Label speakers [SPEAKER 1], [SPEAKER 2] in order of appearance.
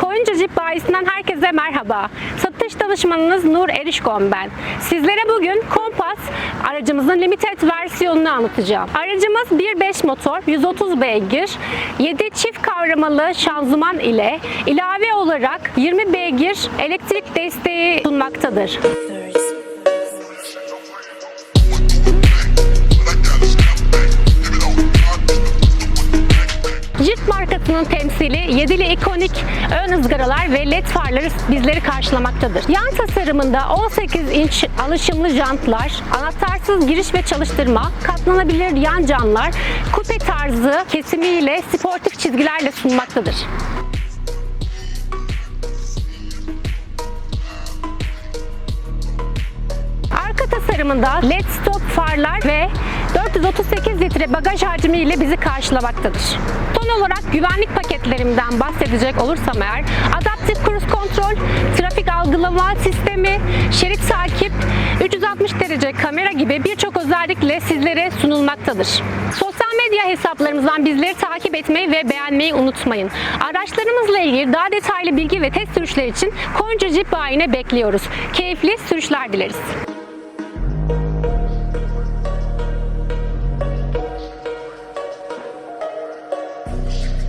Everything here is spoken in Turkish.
[SPEAKER 1] Koyuncu Jeep bayisinden herkese merhaba. Satış danışmanınız Nur Erişkon ben. Sizlere bugün Compass aracımızın limited versiyonunu anlatacağım. Aracımız 1.5 motor, 130 beygir, 7 çift kavramalı şanzıman ile ilave olarak 20 beygir elektrik desteği sunmaktadır. Jeep markasının temsili yedili ikonik ön ızgaralar ve led farları bizleri karşılamaktadır. Yan tasarımında 18 inç alışımlı jantlar, anahtarsız giriş ve çalıştırma, katlanabilir yan camlar, kupe tarzı kesimiyle sportif çizgilerle sunmaktadır. Arka tasarımında LED stop farlar ve 438 litre bagaj hacmi ile bizi karşılamaktadır. Son olarak güvenlik paketlerimden bahsedecek olursam eğer adaptif cruise kontrol, trafik algılama sistemi, şerit takip, 360 derece kamera gibi birçok özellikle sizlere sunulmaktadır. Sosyal medya hesaplarımızdan bizleri takip etmeyi ve beğenmeyi unutmayın. Araçlarımızla ilgili daha detaylı bilgi ve test sürüşler için Koyuncu Jeep bayine bekliyoruz. Keyifli sürüşler dileriz. Thank you.